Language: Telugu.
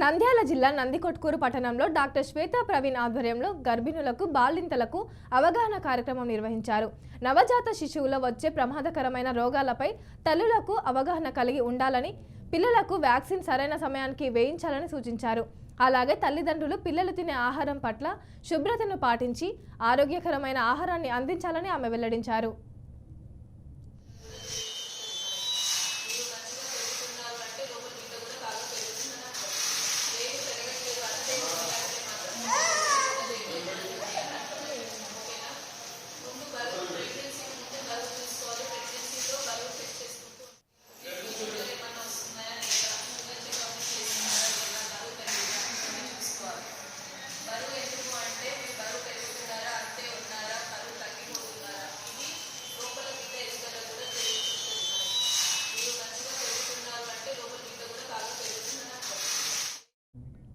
నంద్యాల జిల్లా నందికొట్కూరు పట్టణంలో డాక్టర్ శ్వేతా ప్రవీణ్ ఆధ్వర్యంలో గర్భిణులకు బాలింతలకు అవగాహన కార్యక్రమం నిర్వహించారు. నవజాత శిశువులో వచ్చే ప్రమాదకరమైన రోగాలపై తల్లులకు అవగాహన కలిగి ఉండాలని పిల్లలకు వ్యాక్సిన్ సరైన సమయానికి వేయించాలని సూచించారు. అలాగే తల్లిదండ్రులు పిల్లలు తినే ఆహారం పట్ల శుభ్రతను పాటించి ఆరోగ్యకరమైన ఆహారాన్ని అందించాలని ఆమె వెల్లడించారు.